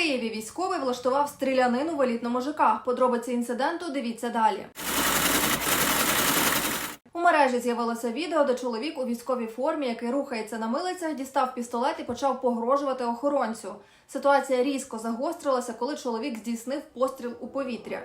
Києві військовий влаштував стрілянину в елітному ЖК. Подробиці інциденту дивіться далі. У мережі з'явилося відео, де чоловік у військовій формі, який рухається на милицях, дістав пістолет і почав погрожувати охоронцю. Ситуація різко загострилася, коли чоловік здійснив постріл у повітря.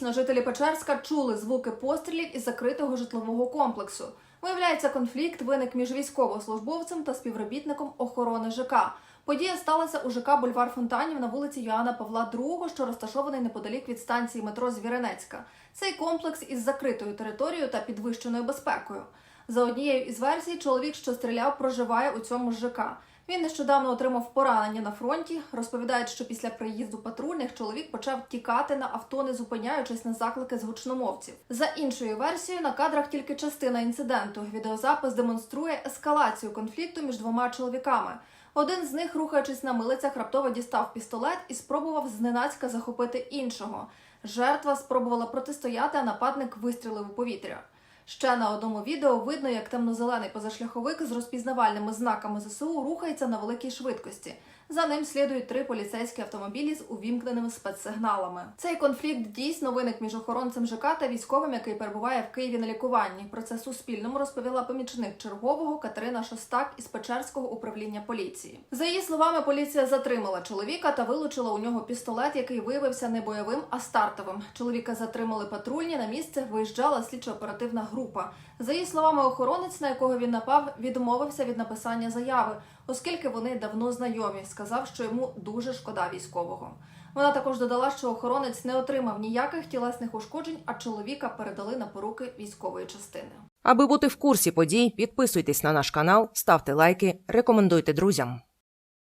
Дійсно, жителі Печерська чули звуки пострілів із закритого житлового комплексу. Виявляється, конфлікт виник між військовослужбовцем та співробітником охорони ЖК. Подія сталася у ЖК Бульвар Фонтанів на вулиці Йоанна Павла II, що розташований неподалік від станції метро Звіренецька. Цей комплекс із закритою територією та підвищеною безпекою. За однією із версій, чоловік, що стріляв, проживає у цьому ЖК. Він нещодавно отримав поранення на фронті. Розповідають, що після приїзду патрульних чоловік почав тікати на авто, не зупиняючись на заклики з гучномовців. За іншою версією, на кадрах тільки частина інциденту. Відеозапис демонструє ескалацію конфлікту між двома чоловіками. Один з них, рухаючись на милицях, раптово дістав пістолет і спробував зненацька захопити іншого. Жертва спробувала протистояти, а нападник вистрілив у повітря. Ще на одному відео видно, як темно-зелений позашляховик з розпізнавальними знаками ЗСУ рухається на великій швидкості. За ним слідують три поліцейські автомобілі з увімкненими спецсигналами. Цей конфлікт дійсно виник між охоронцем ЖК та військовим, який перебуває в Києві на лікуванні. Про це Суспільному розповіла помічник чергового Катерина Шостак із Печерського управління поліції. За її словами, поліція затримала чоловіка та вилучила у нього пістолет, який виявився не бойовим, а стартовим. Чоловіка затримали патрульні. На місце виїжджала слідчо-оперативна група. За її словами, охоронець, на якого він напав, відмовився від написання заяви, оскільки вони давно знайомі. Сказав, що йому дуже шкода військового. Вона також додала, що охоронець не отримав ніяких тілесних ушкоджень, а чоловіка передали на поруки військової частини. Аби бути в курсі подій, підписуйтесь на наш канал, ставте лайки, рекомендуйте друзям.